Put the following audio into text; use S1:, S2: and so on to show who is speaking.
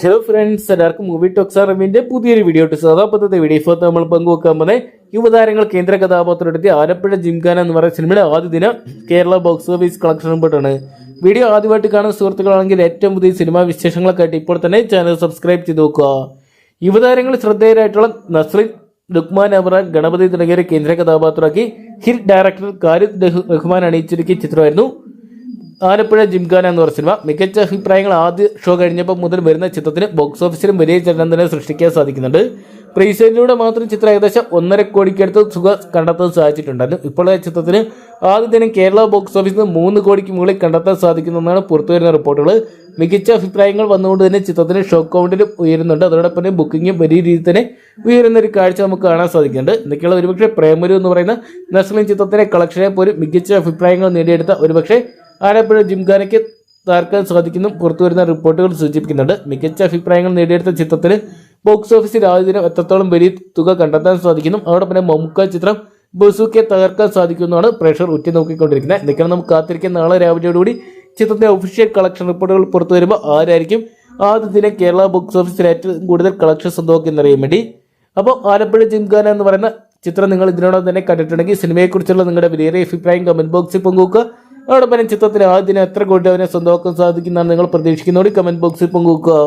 S1: Hello friends എല്ലാവർക്കും movie talks അറിവിന്റെ പുതിയൊരു വീഡിയോ ഇട്ട് വീഡിയോ ഇപ്പോൾ നമ്മൾ പങ്കുവെക്കാൻ പോകുന്നത് യുവതാരങ്ങൾ കേന്ദ്ര കഥാപാത്രത്തിൽ ആലപ്പുഴ ജിംഖാന എന്ന് പറയുന്ന സിനിമയുടെ ആദ്യ ദിനം കേരള ബോക്സ് ഓഫീസ് കളക്ഷൻ പെട്ടാണ് വീഡിയോ ആദ്യമായിട്ട് കാണുന്ന സുഹൃത്തുക്കളാണെങ്കിൽ ഏറ്റവും പുതിയ സിനിമാ വിശേഷങ്ങളൊക്കെ ആയിട്ട് ഇപ്പോൾ തന്നെ ചാനൽ സബ്സ്ക്രൈബ് ചെയ്ത് നോക്കുക. യുവതാരങ്ങൾ ശ്രദ്ധേയരായിട്ടുള്ള നസ്രിൻ ലുക്മാൻ അബ്രാൻ ഗണപതി തുടങ്ങിയ കേന്ദ്ര കഥാപാത്രമാക്കി. ഹിറ്റ് ഡയറക്ടർ കാരിദ് റഹ്മാൻ അണിയിച്ചൊരുക്കിയ ചിത്രമായിരുന്നു. ആലപ്പുഴ ജിംഖാന എന്ന് പറഞ്ഞ സിനിമ. മികച്ച അഭിപ്രായങ്ങൾ ആദ്യ ഷോ കഴിഞ്ഞപ്പോൾ മുതൽ വരുന്ന ചിത്രത്തിന് ബോക്സ് ഓഫീസിലും വലിയ ചലനം തന്നെ സൃഷ്ടിക്കാൻ സാധിക്കുന്നുണ്ട്. പ്രീസെയിലൂടെ മാത്രം ചിത്രം ഏകദേശം ഒന്നര കോടിക്കടുത്ത് സുഖ കണ്ടെത്താൻ സാധിച്ചിട്ടുണ്ടായിരുന്നു. ഇപ്പോൾ ചിത്രത്തിന് ആദ്യ ദിനം കേരള ബോക്സ് ഓഫീസിൽ നിന്ന് മൂന്ന് കോടിക്ക് മുകളിൽ കണ്ടെത്താൻ സാധിക്കുന്നതെന്നാണ് പുറത്തുവരുന്ന റിപ്പോർട്ടുകൾ. മികച്ച അഭിപ്രായങ്ങൾ വന്നുകൊണ്ട് തന്നെ ചിത്രത്തിന് ഷോ കൗണ്ടിലും ഉയരുന്നുണ്ട്. അതോടൊപ്പം തന്നെ ബുക്കിങ്ങും വലിയ രീതിയിൽ തന്നെ ഉയരുന്ന ഒരു കാഴ്ച നമുക്ക് കാണാൻ സാധിക്കുന്നുണ്ട്. ഇന്നൊക്കെയുള്ള ഒരുപക്ഷെ പ്രേമരു എന്ന് പറയുന്ന നസ്ലിൻ ചിത്രത്തിലെ കളക്ഷനെ പോലും മികച്ച അഭിപ്രായങ്ങൾ നേടിയെടുത്ത ഒരുപക്ഷെ ആലപ്പുഴ ജിംഖാനയ്ക്ക് താർക്കാൻ സാധിക്കുന്നു. പുറത്തുവരുന്ന റിപ്പോർട്ടുകൾ സൂചിപ്പിക്കുന്നുണ്ട്. മികച്ച അഭിപ്രായങ്ങൾ നേടിയെടുത്ത ചിത്രത്തിന് ബോക്സ് ഓഫീസിൽ ആദ്യ ദിനം എത്രത്തോളം വലിയ തുക കണ്ടെത്താൻ സാധിക്കുന്നു? അതോടൊപ്പം മമ്മൂക്ക ചിത്രം ബസുക്കെ തകർക്കാൻ സാധിക്കുമെന്നാണ് പ്രേക്ഷകർ ഉറ്റുനോക്കിക്കൊണ്ടിരിക്കുന്നത്. എന്തൊക്കെയാണ് നമുക്ക് കാത്തിരിക്കുന്ന നാളെ രാവിലെയോടുകൂടി ചിത്രത്തിന്റെ ഒഫീഷ്യൽ കളക്ഷൻ റിപ്പോർട്ടുകൾ പുറത്തു വരുമ്പോൾ ആരായിരിക്കും ആദ്യ ദിനം കേരള ബോക്സ് ഓഫീസിൽ ഏറ്റവും കൂടുതൽ കളക്ഷൻ സ്വന്തമാക്കുന്നറിയാൻ വേണ്ടി. അപ്പോൾ ആലപ്പുഴ ജിംഖാന എന്ന് പറയുന്ന ചിത്രം നിങ്ങൾ ഇതിനോടൊപ്പം തന്നെ കണ്ടിട്ടുണ്ടെങ്കിൽ സിനിമയെക്കുറിച്ചുള്ള നിങ്ങളുടെ വിലയേറിയ അഭിപ്രായം കമന്റ് ബോക്സിൽ പങ്കുവെക്കുക. അതോടൊപ്പം ചിത്രത്തിലെ ചിത്രത്തിൽ ആദ്യ എത്ര കോടി അവനെ സ്വന്തമാക്കാൻ സാധിക്കുന്നതാണ് നിങ്ങൾ പ്രതീക്ഷിക്കുന്നതോടെ കമന്റ് ബോക്സിൽ പങ്കുവെക്കുക.